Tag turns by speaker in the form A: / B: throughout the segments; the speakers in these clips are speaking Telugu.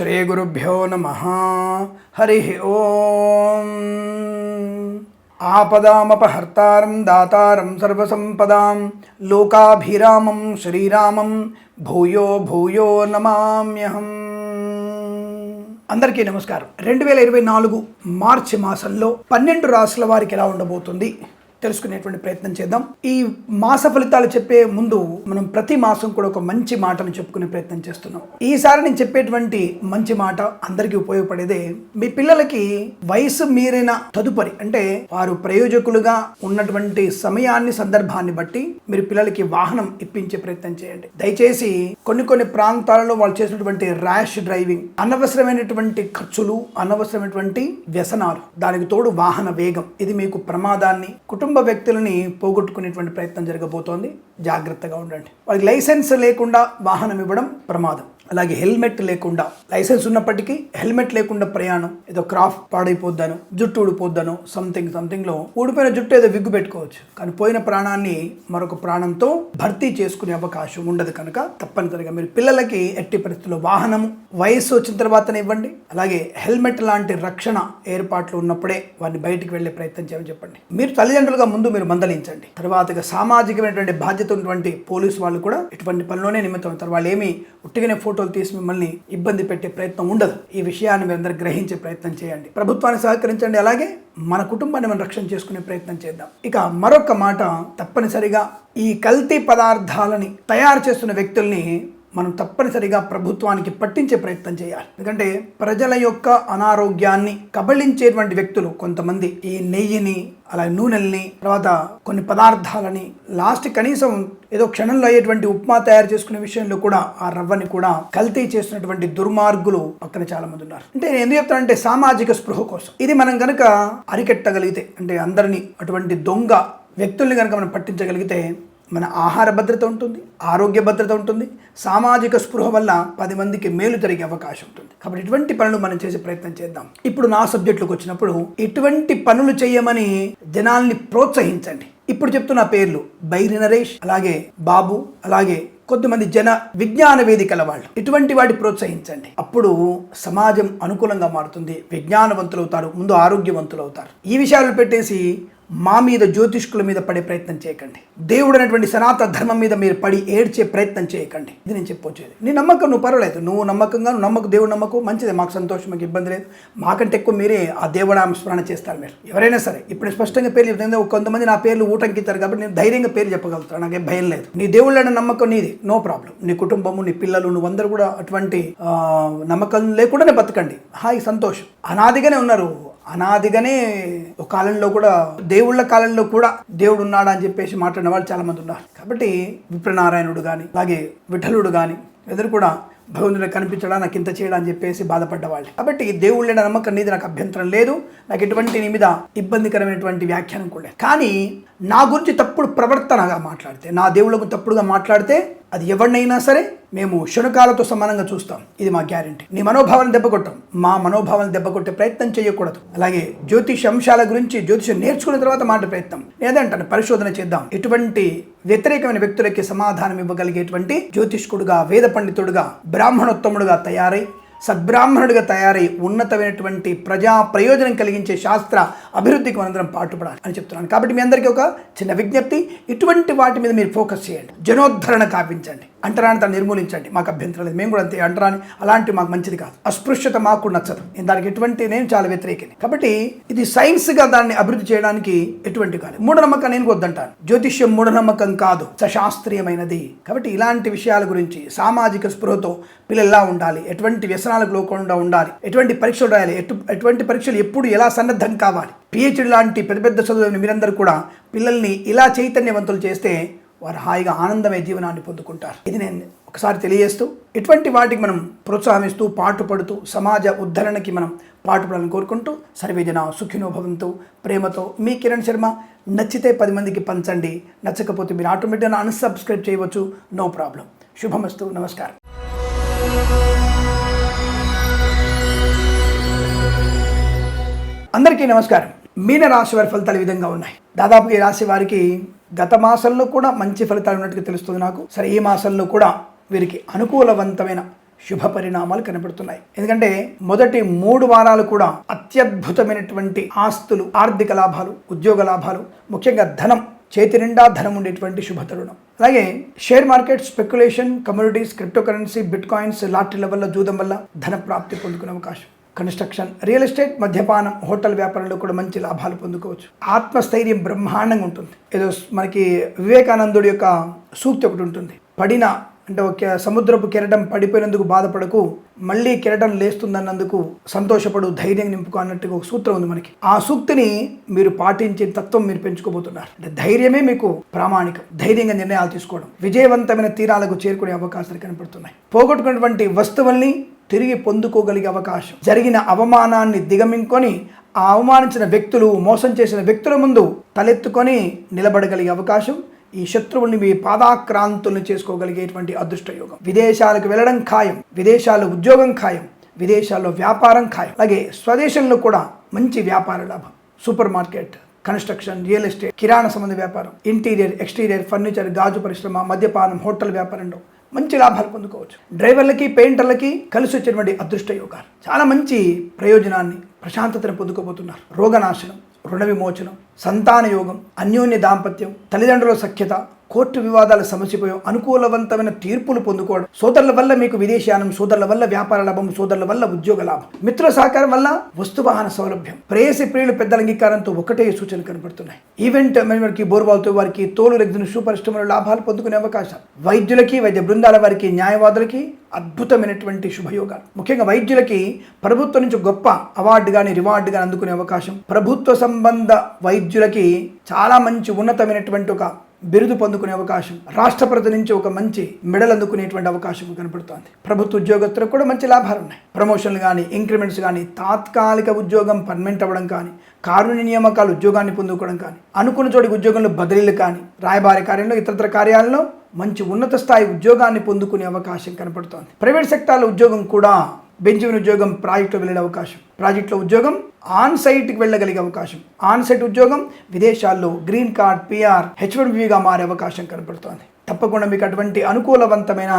A: శ్రీగురుభ్యో నమ. హరి ఓం. ఆపదామపహర్తారం దాతారం సర్వసంపదాం. లోకాభిరామం శ్రీరామం. భూయో భూయో నమామ్యహం. అందరికీ నమస్కారం. రెండు వేల ఇరవై నాలుగు మార్చి మాసంలో పన్నెండు రాసుల వారికి ఎలా ఉండబోతుంది? తెలుసుకునేటువంటి ప్రయత్నం చేద్దాం. ఈ మాస ఫలితాలు చెప్పే ముందు మనం ప్రతి మాసం కూడా ఒక మంచి మాటను చెప్పుకునే ప్రయత్నం చేస్తున్నాం. ఈసారి నేను చెప్పేటువంటి మంచి మాట అందరికీ ఉపయోగపడేదే మీ పిల్లలకి వయసు మీరిన తదుపరి అంటే వారు ప్రయోజకులుగా ఉన్నటువంటి సమయాన్ని సందర్భాన్ని బట్టి మీరు పిల్లలకి వాహనం ఇప్పించే ప్రయత్నం చేయండి. దయచేసి కొన్ని కొన్ని ప్రాంతాలలో వాళ్ళు చేసినటువంటి ర్యాష్ డ్రైవింగ్ అనవసరమైనటువంటి ఖర్చులు అనవసరమైనటువంటి వ్యసనాలు దానికి తోడు వాహన వేగం ఇది మీకు ప్రమాదాన్ని కుటుంబ కుటుంబ వ్యక్తులని పోగొట్టుకునేటువంటి ప్రయత్నం జరగబోతోంది. జాగ్రత్తగా ఉండండి. వాళ్ళకి లైసెన్స్ లేకుండా వాహనం ఇవ్వడం ప్రమాదం. అలాగే హెల్మెట్ లేకుండా లైసెన్స్ ఉన్నప్పటికీ హెల్మెట్ లేకుండా ప్రయాణం ఏదో క్రాఫ్ట్ పాడైపోద్దాను జుట్టు ఊడిపోద్దాను సంథింగ్ సంథింగ్లో ఊడిపోయిన జుట్టు ఏదో విగ్గు పెట్టుకోవచ్చు. కానీ పోయిన ప్రాణాన్ని మరొక ప్రాణంతో భర్తీ చేసుకునే అవకాశం ఉండదు కనుక తప్పనిసరిగా మీరు పిల్లలకి ఎట్టి పరిస్థితుల్లో వాహనం వయస్సు వచ్చిన తర్వాతనే ఇవ్వండి. అలాగే హెల్మెట్ లాంటి రక్షణ ఏర్పాట్లు ఉన్నప్పుడే వారిని బయటికి వెళ్ళే ప్రయత్నం చేయమని చెప్పండి. మీరు తల్లిదండ్రులుగా ముందు మీరు మందలించండి. తర్వాతగా సామాజికమైనటువంటి బాధ్యత ఉన్నటువంటి పోలీసు వాళ్ళు కూడా ఇటువంటి పనిలోనే నిమిత్తం అవుతారు వాళ్ళు ఏమి ఉట్టిగానే ఫోటోలు తీసి మిమ్మల్ని ఇబ్బంది పెట్టే ప్రయత్నం ఉండదు. ఈ విషయాన్ని మీరందరూ గ్రహించే ప్రయత్నం చేయండి. ప్రభుత్వాన్ని సహకరించండి. అలాగే మన కుటుంబాన్ని మనం రక్షణ చేసుకునే ప్రయత్నం చేద్దాం. ఇక మరొక మాట తప్పనిసరిగా ఈ కల్తీ పదార్థాలని తయారు చేస్తున్న వ్యక్తుల్ని మనం తప్పనిసరిగా ప్రభుత్వానికి పట్టించే ప్రయత్నం చేయాలి. ఎందుకంటే ప్రజల యొక్క అనారోగ్యాన్ని కబళించేటువంటి వ్యక్తులు కొంతమంది. ఈ నెయ్యిని అలాగే నూనెల్ని తర్వాత కొన్ని పదార్థాలని లాస్ట్ కనీసం ఏదో క్షణంలో అయ్యేటువంటి ఉప్మా తయారు చేసుకునే విషయంలో కూడా ఆ రవ్వని కూడా కల్తీ చేస్తున్నటువంటి దుర్మార్గులు పక్కన చాలా మంది ఉన్నారు. అంటే నేను ఎందుకు చెప్తానంటే సామాజిక స్పృహ కోసం. ఇది మనం కనుక అరికెట్టగలిగితే అంటే అందరినీ అటువంటి దొంగ వ్యక్తుల్ని కనుక మనం పట్టించగలిగితే మన ఆహార భద్రత ఉంటుంది ఆరోగ్య భద్రత ఉంటుంది సామాజిక స్పృహ వల్ల పది మందికి మేలు జరిగే అవకాశం ఉంటుంది. కాబట్టి ఇటువంటి పనులు మనం చేసే ప్రయత్నం చేద్దాం. ఇప్పుడు నా సబ్జెక్టులకు వచ్చినప్పుడు ఇటువంటి పనులు చేయమని జనాల్ని ప్రోత్సహించండి. ఇప్పుడు చెప్తున్న పేర్లు బైరి నరేష్ అలాగే బాబు అలాగే కొద్దిమంది జన విజ్ఞాన వేదికల వాళ్ళు. ఇటువంటి వాటి ప్రోత్సహించండి. అప్పుడు సమాజం అనుకూలంగా మారుతుంది విజ్ఞానవంతులు అవుతారు ముందు ఆరోగ్యవంతులు అవుతారు ఈ విషయాలు పెట్టేసి మా మీద జ్యోతిష్కుల మీద పడే ప్రయత్నం చేయకండి. దేవుడు అనేటువంటి సనాతన ధర్మం మీద మీరు పడి ఏడ్చే ప్రయత్నం చేయకండి. ఇది నేను చెప్పొచ్చేది. నీ నమ్మకం నువ్వు పర్వాలేదు. నువ్వు నమ్మకంగా నువ్వు నమ్మకు దేవుడు నమ్మకు మంచిదే. మాకు సంతోషం మాకు ఇబ్బంది లేదు. మాకంటే ఎక్కువ మీరే ఆ దేవుడు స్మరణ చేస్తారు మీరు. ఎవరైనా సరే ఇప్పుడు స్పష్టంగా పేర్లు చెప్తాను. కొంతమంది నా పేర్లు ఊటంకిస్తారు కాబట్టి నేను ధైర్యంగా పేరు చెప్పగలుగుతాను. నాకేం భయం లేదు. నీ దేవుళ్ళని నమ్మకం నీది. No problem. నీ కుటుంబము నీ పిల్లలు నువ్వందరూ కూడా అటువంటి నమ్మకం లేకుండానే బతకండి. హాయ్ సంతోషం. అనాదిగానే ఉన్నారు. అనాదిగానే ఒక కాలంలో కూడా దేవుళ్ళ కాలంలో కూడా దేవుడు ఉన్నాడా అని చెప్పేసి మాట్లాడిన వాళ్ళు చాలా మంది ఉన్నారు. కాబట్టి విప్రనారాయణుడు కానీ అలాగే విఠలుడు కానీ ఎదురు కూడా భగవంతుడు కనిపించడా నాకు ఇంత చేయడా అని చెప్పేసి బాధపడ్డవాళ్ళు. కాబట్టి దేవుళ్ళైన నమ్మకం నీది నాకు అభ్యంతరం లేదు. నాకు ఎటువంటి నీ మీద ఇబ్బందికరమైనటువంటి వ్యాఖ్యానం కూడా లేదు. కానీ నా గురించి తప్పుడు ప్రవర్తనగా మాట్లాడితే నా దేవుళ్ళకు తప్పుడుగా మాట్లాడితే అది ఎవరినైనా సరే మేము శునకాలతో సమానంగా చూస్తాం. ఇది మా గ్యారంటీ. నీ మనోభావాలను దెబ్బకొట్టాం. మా మనోభావాలను దెబ్బకొట్టే ప్రయత్నం చేయకూడదు. అలాగే జ్యోతిష అంశాల గురించి జ్యోతిషం నేర్చుకున్న తర్వాత మాట ప్రయత్నం. నేనంటాను పరిశోధన చేద్దాం. ఎటువంటి వ్యతిరేకమైన వ్యక్తులకి సమాధానం ఇవ్వగలిగేటువంటి జ్యోతిష్కుడుగా వేద పండితుడుగా బ్రాహ్మణోత్తముడుగా తయారై సద్బ్రాహ్మణుడిగా తయారై ఉన్నతమైనటువంటి ప్రజా ప్రయోజనం కలిగించే శాస్త్ర అభివృద్ధికి మనందరం పాటుపడాలి అని చెప్తున్నాను. కాబట్టి మీ అందరికీ ఒక చిన్న విజ్ఞప్తి. ఇటువంటి వాటి మీద మీరు ఫోకస్ చేయండి. జనోద్ధరణ కాపించండి అంటరాని తను నిర్మూలించండి. మాకు అభ్యంతరం లేదు. మేము కూడా అంతే. అంటరాని అలాంటి మాకు మంచిది కాదు. అస్పృశ్యత మాకు నచ్చదు. నేను దానికి ఎటువంటి నేను చాలా వ్యతిరేకిని. కాబట్టి ఇది సైన్స్గా దాన్ని అభివృద్ధి చేయడానికి ఎటువంటి కాదు. మూఢనమ్మకం నేను వద్దంటాను. జ్యోతిష్యం మూఢనమ్మకం కాదు. సశాస్త్రీయమైనది. కాబట్టి ఇలాంటి విషయాల గురించి సామాజిక స్పృహతో పిల్లలు ఎలా ఉండాలి. ఎటువంటి వ్యసనాలకు లోకుండా ఉండాలి. ఎటువంటి పరీక్షలు రాయాలి. ఎటు ఎటువంటి పరీక్షలు ఎప్పుడు ఎలా సన్నద్ధం కావాలి. పిహెచ్డి లాంటి పెద్ద పెద్ద చదువుని మీరందరూ కూడా పిల్లల్ని ఇలా చైతన్యవంతులు చేస్తే వారు హాయిగా ఆనందమే జీవనాన్ని పొందుకుంటారు. ఇది నేను ఒకసారి తెలియజేస్తూ ఇటువంటి వాటికి మనం ప్రోత్సాహిస్తూ పాటుపడుతూ సమాజ ఉద్ధరణకి మనం పాటుపడాలని కోరుకుంటూ సర్వేజన సుఖినో భవంతు. ప్రేమతో మీ కిరణ్ శర్మ నచ్చితే పది మందికి పంచండి. నచ్చకపోతే మీరు ఆటోమేటిక్గా అన్సబ్స్క్రైబ్ చేయవచ్చు. No problem. శుభమస్తు. నమస్కారం. అందరికీ నమస్కారం. మీన రాశి వారి ఫలితాలు విధంగా ఉన్నాయి. దాదాపుగా ఈ రాశి వారికి గత మాసంలో కూడా మంచి ఫలితాలు ఉన్నట్టుగా తెలుస్తుంది నాకు. సరే ఈ మాసంలో కూడా వీరికి అనుకూలవంతమైన శుభ పరిణామాలు కనబడుతున్నాయి ఎందుకంటే మొదటి మూడు వారాలు కూడా అత్యద్భుతమైనటువంటి ఆస్తులు ఆర్థిక లాభాలు ఉద్యోగ లాభాలు ముఖ్యంగా ధనం చేతి నిండా ధనం ఉండేటువంటి శుభ తరుణం అలాగే share market speculation communities crypto currency bitcoins లాటరీల వల్ల జూదం వల్ల ధన ప్రాప్తి పొందుకునే అవకాశం. కన్స్ట్రక్షన్ రియల్ ఎస్టేట్ మద్యపానం హోటల్ వ్యాపారంలో కూడా మంచి లాభాలు పొందుకోవచ్చు. ఆత్మస్థైర్యం బ్రహ్మాండంగా ఉంటుంది. ఏదో మనకి వివేకానందుడి యొక్క సూక్తి ఒకటి ఉంటుంది. పడిన అంటే ఒక సముద్రపు కెరటం పడిపోయినందుకు బాధపడకు మళ్ళీ కెరటం లేస్తుందన్నందుకు సంతోషపడు ధైర్యం నింపుకో అన్నట్టుగా ఒక సూత్రం ఉంది మనకి. ఆ సూక్తిని మీరు పాటించే తత్వం మీరు పెంచుకోబోతున్నారు. అంటే ధైర్యమే మీకు ప్రామాణికం. ధైర్యంగా నిర్ణయాలు తీసుకోవడం. విజయవంతమైన తీరాలకు చేరుకునే అవకాశాలు కనపడుతున్నాయి. పోగొట్టుకున్నటువంటి వస్తువుల్ని తిరిగి పొందుకోగలిగే అవకాశం. జరిగిన అవమానాన్ని దిగమింకొని ఆ అవమానించిన వ్యక్తులు మోసం చేసిన వ్యక్తుల ముందు తలెత్తుకొని నిలబడగలిగే అవకాశం ఈ శత్రువుని మీ పాదాక్రాంతుల్ని చేసుకోగలిగేటువంటి అదృష్టయోగం. విదేశాలకు వెళ్ళడం ఖాయం విదేశాల్లో ఉద్యోగం ఖాయం విదేశాల్లో వ్యాపారం ఖాయం. అలాగే స్వదేశంలో కూడా మంచి వ్యాపార లాభం. Super market construction real estate కిరాణా సంబంధ వ్యాపారం ఇంటీరియర్ ఎక్స్టీరియర్ ఫర్నిచర్ గాజు పరిశ్రమ మద్యపానం హోటల్ వ్యాపారంలో మంచి లాభాలు పొందుకోవచ్చు. డ్రైవర్లకి పెయింటర్లకి కలిసి వచ్చినటువంటి అదృష్ట యోగాలు. చాలా మంచి ప్రయోజనాన్ని ప్రశాంతతను పొందుకోబోతున్నారు. రోగనాశనం రుణ విమోచనం సంతాన యోగం అన్యోన్య దాంపత్యం తల్లిదండ్రుల సఖ్యత కోర్టు వివాదాలు సమసిపోయాం అనుకూలవంతమైన తీర్పులు పొందుకోవడం. సోదరుల వల్ల మీకు విదేశానం సోదరుల వల్ల వ్యాపార లాభం సోదరుల వల్ల ఉద్యోగ లాభం. మిత్రుల సహకారం వల్ల వస్తువాహన సౌలభ్యం. ప్రేయసి ప్రియులు పెద్దల అంగీకారంతో ఒకటే సూచనలు కనబడుతున్నాయి ఈవెంట్ వారికి బోర్బాల్తో వారికి తోలు రెగ్జిన్ షూ లాభాలు పొందుకునే అవకాశం వైద్యులకి వైద్య బృందాల వారికి న్యాయవాదులకి అద్భుతమైనటువంటి శుభయోగాలు. ముఖ్యంగా వైద్యులకి ప్రభుత్వం నుంచి గొప్ప అవార్డు కానీ రివార్డు కానీ అందుకునే అవకాశం. ప్రభుత్వ సంబంధ వైద్యులకి చాలా మంచి ఉన్నతమైనటువంటి ఒక బిరుదు పొందుకునే అవకాశం రాష్ట్రపతి నుంచి ఒక మంచి మెడల్ అందుకునేటువంటి అవకాశం కనపడుతోంది. ప్రభుత్వ ఉద్యోగస్తులకు కూడా మంచి లాభాలు ఉన్నాయి. ప్రమోషన్లు కానీ ఇంక్రిమెంట్స్ కానీ తాత్కాలిక ఉద్యోగం పర్మనెంట్ అవ్వడం కానీ కారుణ్య నియామకాలు ఉద్యోగాన్ని పొందుకోవడం కానీ అనుకున్న చోటి ఉద్యోగంలో బదిలీలు కానీ రాయబారి కార్యంలో ఇతరత్ర కార్యాలలో మంచి ఉన్నత స్థాయి ఉద్యోగాన్ని పొందుకునే అవకాశం కనపడుతోంది. ప్రైవేట్ సెక్టార్ల ఉద్యోగం కూడా బెంజమిన్ ఉద్యోగం ప్రాజెక్టులో వెళ్ళే అవకాశం ప్రాజెక్టులో ఉద్యోగం ఆన్ సైట్కి వెళ్ళగలిగే అవకాశం. ఆన్ సైట్ ఉద్యోగం విదేశాల్లో green card PR H one మారే అవకాశం కనబడుతోంది తప్పకుండా మీకు అటువంటి అనుకూలవంతమైన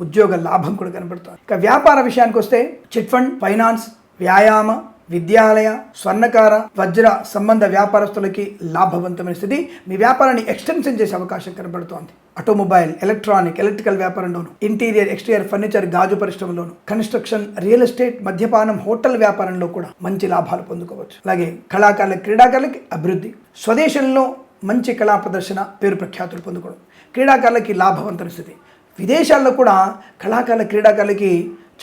A: ఉద్యోగ లాభం కూడా కనబడుతోంది ఇక వ్యాపార విషయానికి వస్తే చిట్ ఫండ్ ఫైనాన్స్ వ్యాయామ విద్యాలయ స్వర్ణకార వజ్ర సంబంధ వ్యాపారస్తులకి లాభవంతమైన స్థితి. మీ వ్యాపారాన్ని ఎక్స్టెన్షన్ చేసే అవకాశం కనబడుతోంది. ఆటోమొబైల్ ఎలక్ట్రానిక్ ఎలక్ట్రికల్ వ్యాపారంలోను ఇంటీరియర్ ఎక్స్టీరియర్ ఫర్నిచర్ గాజు పరిశ్రమలోను కన్స్ట్రక్షన్ రియల్ ఎస్టేట్ మద్యపానం హోటల్ వ్యాపారంలో కూడా మంచి లాభాలు పొందుకోవచ్చు. అలాగే కళాకారుల క్రీడాకారులకి అభివృద్ధి. స్వదేశంలో మంచి కళా ప్రదర్శన పేరు ప్రఖ్యాతులు పొందుకోవడం. క్రీడాకారులకి లాభవంతమైన స్థితి. విదేశాల్లో కూడా కళాకారుల క్రీడాకారులకి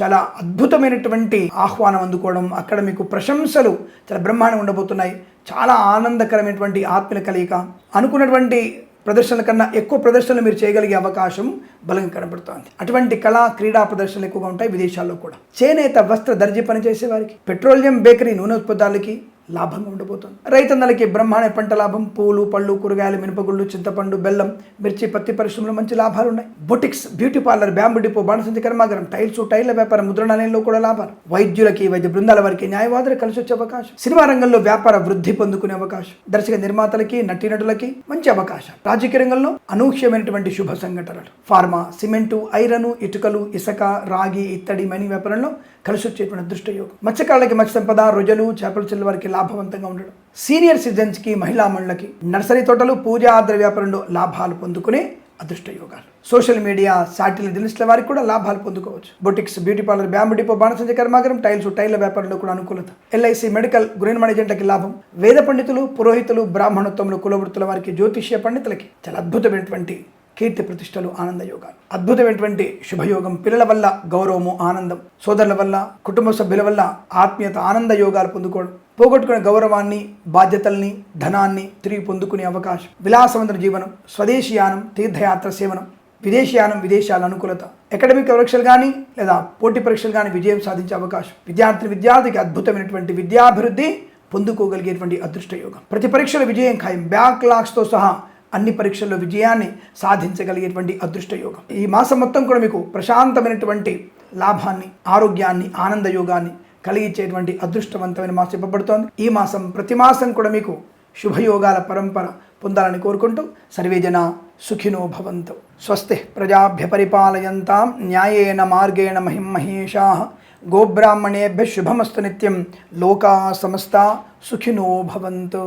A: చాలా అద్భుతమైనటువంటి ఆహ్వానం అందుకోవడం అక్కడ మీకు ప్రశంసలు చాలా బ్రహ్మాండంగా ఉండబోతున్నాయి. చాలా ఆనందకరమైనటువంటి ఆత్మీయ కలయిక. అనుకున్నటువంటి ప్రదర్శనల కన్నా ఎక్కువ ప్రదర్శనలు మీరు చేయగలిగే అవకాశం బలంగా కనబడుతోంది. అటువంటి కళా క్రీడా ప్రదర్శనలు ఎక్కువగా ఉంటాయి విదేశాల్లో కూడా. చేనేత వస్త్ర దర్జీ పనిచేసే వారికి పెట్రోలియం బేకరీ నూనె ఉత్పత్తులకి లాభంగా ఉండబోతుంది. రైతన్నలకి బ్రహ్మాండ పంట లాభం పూలు పళ్ళు కూరగాయలు మినపగుళ్ళు చింతపండు బెల్లం మిర్చి పత్తి పరిశ్రమలో మంచి లాభాలు ఉన్నాయి boutiques beauty parlour bamboo depot బాణసంచి కర్మాగారం టైల్స్ టైర్ల వ్యాపారం ముద్రణాలయంలో కూడా లాభాలు. వైద్యులకి వైద్య బృందాల వారికి న్యాయవాదులు కలిసి వచ్చే అవకాశం. సినిమా రంగంలో వ్యాపార వృద్ధి పొందుకునే అవకాశం. దర్శక నిర్మాతలకి నటీనటులకి మంచి అవకాశం. రాజకీయ రంగంలో అనూహ్యమైనటువంటి శుభ సంఘటనలు. ఫార్మా సిమెంటు ఐరను ఇటుకలు ఇసుక రాగి ఇత్తడి మణి వ్యాపారంలో కలిసి వచ్చేటువంటి అదృష్ట యోగం మత్స్యకారులకి మత్స్య సంపద రొజలు చేపల చెల్లి వారికి లాభవంతంగా ఉండడం. సీనియర్ సిటిజన్స్కి మహిళా మండలకి నర్సరీ తోటలు పూజా ఆద్ర వ్యాపారంలో లాభాలు పొందుకునే అదృష్ట యోగాలు సోషల్ మీడియా సాటిలైట్ జర్నలిస్టుల వారికి కూడా లాభాలు పొందుకోవచ్చు. Boutiques beauty parlour bamboo depot బాణసంచ కర్మాగారం టైల్స్ టైర్ల వ్యాపారంలో కూడా అనుకూలత. ఎల్ఐసి మెడికల్ గ్రీన్ మేనేజెంట్లకి లాభం. వేద పండితులు పురోహితులు బ్రాహ్మణత్వంలో కులవృత్తుల వారికి జ్యోతిష్య పండితులకి చాలా అద్భుతమైనటువంటి కీర్తి ప్రతిష్టలు ఆనంద యోగాలు. అద్భుతమైనటువంటి శుభయోగం పిల్లల వల్ల గౌరవము ఆనందం. సోదరుల వల్ల కుటుంబ సభ్యుల వల్ల ఆత్మీయత ఆనంద యోగాలు పొందుకోవడం. పోగొట్టుకునే గౌరవాన్ని బాధ్యతల్ని ధనాన్ని తిరిగి పొందుకునే అవకాశం. విలాసవంతుల జీవనం స్వదేశీయానం తీర్థయాత్ర సేవనం విదేశీయానం విదేశాల అనుకూలత. అకాడమిక్ పరీక్షలు కానీ లేదా పోటీ పరీక్షలు కానీ విజయం సాధించే అవకాశం. విద్యార్థి విద్యార్థికి అద్భుతమైనటువంటి విద్యాభివృద్ధి పొందుకోగలిగేటువంటి అదృష్ట యోగం ప్రతి పరీక్షల విజయం ఖాయం. బ్యాక్ లాక్స్తో సహా అన్ని పరీక్షల్లో విజయాన్ని సాధించగలిగేటువంటి అదృష్ట యోగం. ఈ మాసం మొత్తం కూడా మీకు ప్రశాంతమైనటువంటి లాభాన్ని ఆరోగ్యాన్ని ఆనంద యోగాన్ని కలిగించేటువంటి అదృష్టవంతమైన మాసం చెప్పబడుతోంది ఈ మాసం ప్రతి మాసం కూడా మీకు శుభయోగాల పరంపర పొందాలని కోరుకుంటూ సర్వేజన సుఖినో భవంతు. స్వస్తి ప్రజాభ్య పరిపాలయంతాం న్యాయేన మార్గేణ మహిం మహేషా గోబ్రాహ్మణేభ్య శుభమస్తు నిత్యం లోకా సమస్త సుఖినో భవంతు.